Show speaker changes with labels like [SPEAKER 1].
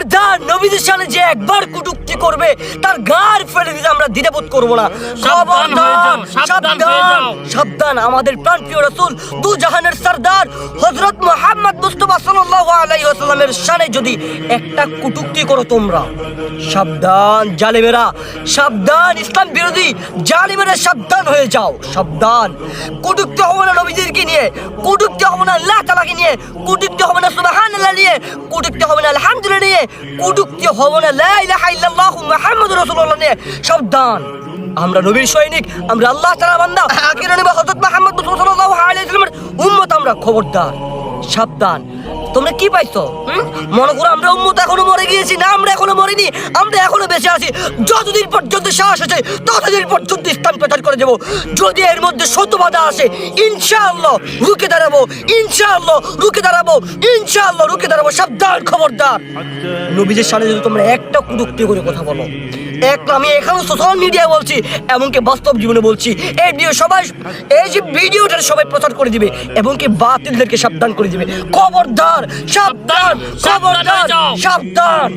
[SPEAKER 1] খবরদার নবীদের সামনে যে একবার কুটুক্তি করবে তার গার ফেলে দিতে আমরা দ্বিধাবোধ করব না।
[SPEAKER 2] সাবধান
[SPEAKER 1] খবরদার
[SPEAKER 2] সাবধান
[SPEAKER 1] আমাদের প্রাণপ্রিয় রাসূল দু জাহানের সরদার হযরত মুহাম্মদ মুস্তাফা সাল্লাল্লাহু আলাইহি ওয়াসাল্লামের শানে যদি একটা কুটুক্তি করো তোমরা সাবধান জালেমেরা সাবধান ইসলাম বিরোধী জালেমেরা সাবধান হয়ে যাও সাবধান। কুটুক্তি হবে না নবীদেরকে নিয়ে কুটুক্তি হবে না আল্লাহ তাআলাকে নিয়ে কুটুক্তি হবে সুবহানাল্লাহ নিয়ে কুটুক্তি হবে না, আলহামদুলিল্লাহ নিয়ে কুটুক্তি হবে না। নিয়ে সাবধান। আমরা নবীর সৈনিক, আমরা আল্লাহ বান্দা। নবী উম্মত আমরা খবরদার, সাবধান। তোমরা কি পাইছো? মনে করো আমরা উম্মত, এখনও মরে গিয়েছি। না, আমরা এখনও মরিনি, আমরা এখনও বেঁচে আছি। যতদিন পর্যন্ত সাহস আছে ততদিন পর্যন্ত ইসলাম প্রচার করে দেবো। যদি এর মধ্যে সত্য বাধা আসে ইনশাআল্লাহ রুকে দাঁড়াবো ইনশাআল্লাহ রুকে দাঁড়াবো ইনশাআল্লাহ রুকে দাঁড়াবো। সাবধান খবরদার। নবীজের সামনে যদি তোমরা একটা কুটুক্তি করে কথা বলো এক আমি এখানেও সোশ্যাল মিডিয়ায় বলছি এমনকি বাস্তব জীবনে বলছি এই ভিডিও সবাই এই যে ভিডিওটা সবাই প্রচার করে দিবে এবং কি বাতিলদেরকে সাবধান করে দিবে। খবরদার সাবধান খবরদার। সাবধান।